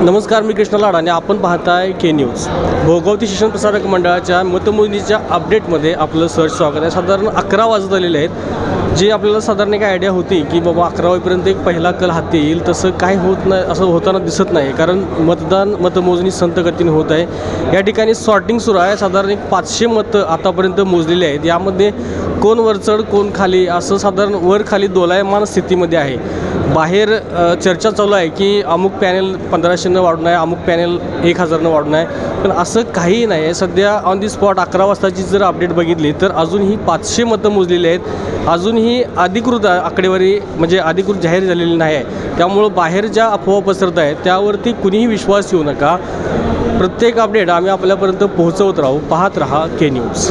नमस्कार मी कृष्णा लाड आणि आपण पाहताय के न्यूज भोगवती शिक्षण प्रसारक मंडळाच्या मतमोजणीच्या अपडेटमध्ये आपलं सहज स्वागत आहे. साधारण अकरा वाजत आलेले आहेत. जे आपल्याला साधारण एक आयडिया होती की बाबा अकरा वाजेपर्यंत एक पहिला कल हाती येईल तसं काय होत नाही असं होताना दिसत नाही कारण मतदान मतमोजणी संत गतीने होत आहे. या ठिकाणी सॉर्टिंग सुरू आहे. साधारण एक पाचशे मतं आतापर्यंत मोजलेली आहेत. यामध्ये कोण वरचढ कोण खाली असं साधारण वर खाली दोलायमान स्थितीमध्ये आहे. बाहेर चर्चा चालू आहे की अमुक पॅनेल पंधराशेनं वाढून आहे अमुक पॅनेल एक हजारनं वाढून आहे. पण असं काहीही नाही आहे. सध्या ऑन दी स्पॉट अकरा वाजताची जर अपडेट बघितली तर अजूनही पाचशे मतं मोजलेली आहेत. अजूनही अधिकृत आकडेवारी म्हणजे अधिकृत जाहीर झालेली नाही आहे. त्यामुळं बाहेर ज्या अफवा पसरत आहेत त्यावरती कुणीही विश्वास येऊ नका. प्रत्येक अपडेट आम्ही आपल्यापर्यंत पोहोचवत राहू. पाहत राहा के न्यूज